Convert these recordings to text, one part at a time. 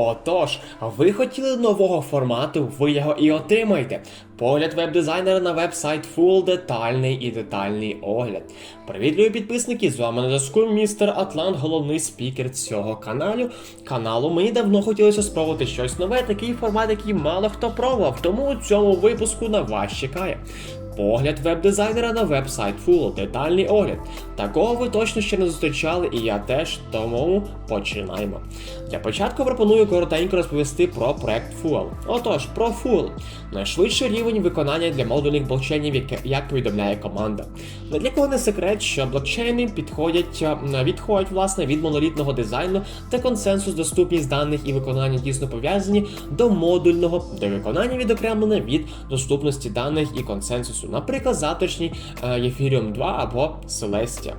Отож, ви хотіли нового формату, ви його і отримаєте. Погляд веб-дизайнера на веб-сайт Full детальний і детальний огляд. Привіт, любі підписники! З вами на зв'язку містер Атлант, головний спікер цього каналу. Каналу мені давно хотілося спробувати щось нове, такий формат, який мало хто пробував, тому у цьому випуску на вас чекає. Погляд веб-дизайнера на веб-сайт Full, детальний огляд. Такого ви точно ще не зустрічали, і я теж, тому починаємо. Для початку пропоную коротенько розповісти про проект Full. Отож, про Full. Найшвидший рівень виконання для модульних блокчейнів, як, повідомляє команда. Не для кого не секрет, що блокчейни підходять, е, відходять власне від монолітного дизайну та консенсус, доступність даних і виконання дійсно пов'язані до модульного, де виконання відокремлене від доступності даних і консенсусу, наприклад, заточні Ethereum 2 або Celestia.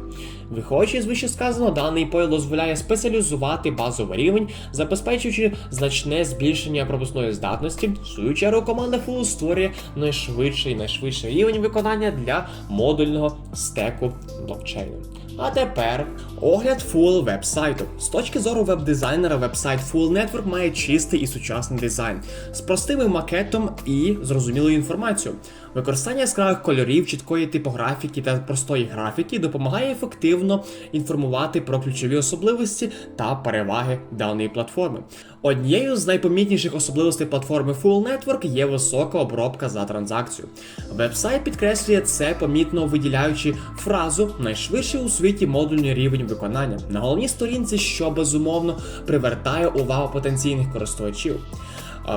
Виходячи з вищесказаного, даний пойл дозволяє спеціалізувати базовий рівень, забезпечуючи значне збільшення пропускної здатності. В свою чергу команда Full створює найшвидший найшвидший рівень виконання для модульного стеку блокчейну. А тепер огляд Full веб-сайту. З точки зору веб-дизайнера, веб-сайт Full Network має чистий і сучасний дизайн з простим макетом і зрозумілою інформацією. Використання яскравих кольорів, чіткої типографіки та простої графіки допомагає ефективно інформувати про ключові особливості та переваги даної платформи. Однією з найпомітніших особливостей платформи Full Network є висока обробка за транзакцію. Веб-сайт підкреслює це, помітно виділяючи фразу найшвидший у світі модульний рівень виконання на головній сторінці, що безумовно привертає увагу потенційних користувачів.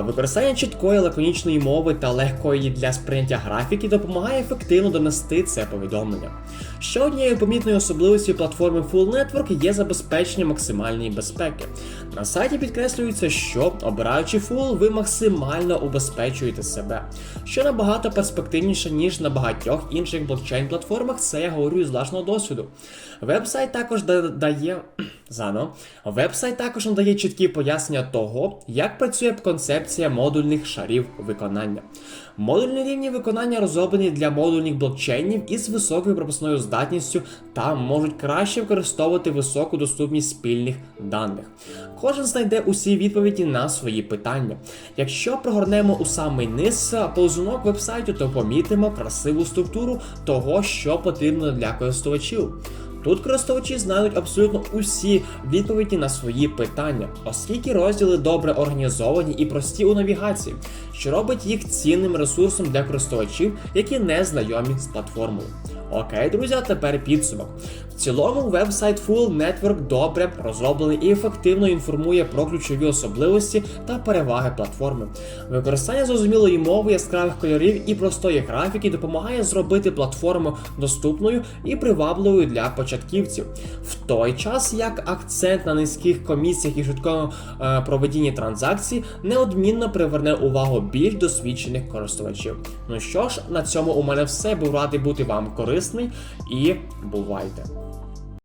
Використання чіткої лаконічної мови та легкої для сприйняття графіки допомагає ефективно донести це повідомлення. Ще однією помітною особливістю платформи Full Network є забезпечення максимальної безпеки. На сайті підкреслюється, що обираючи Full, ви максимально убезпечуєте себе, що набагато перспективніше, ніж на багатьох інших блокчейн-платформах, це я говорю з власного досвіду. Веб-сайт також дає зано. Веб-сайт також надає чіткі пояснення того, як працює концепція модульних шарів виконання. Модульні рівні виконання розроблені для модульних блокчейнів із високою пропускною здатністю та можуть краще використовувати високу доступність спільних даних. Кожен знайде усі відповіді на свої питання. Якщо прогорнемо у самий низ ползунок вебсайту, то помітимо красиву структуру того, що потрібно для користувачів. Тут користувачі знають абсолютно усі відповіді на свої питання, оскільки розділи добре організовані і прості у навігації, що робить їх цінним ресурсом для користувачів, які не знайомі з платформою. Окей, друзі, а тепер підсумок. В цілому веб-сайт Full Network добре розроблений і ефективно інформує про ключові особливості та переваги платформи. Використання зрозумілої мови, яскравих кольорів і простої графіки допомагає зробити платформу доступною і привабливою для початківців. В той час як акцент на низьких комісіях і швидкому е, проведенні транзакцій неодмінно приверне увагу більш досвідчених користувачів. Ну що ж, на цьому у мене все. Був радий бути вам корисний і бувайте!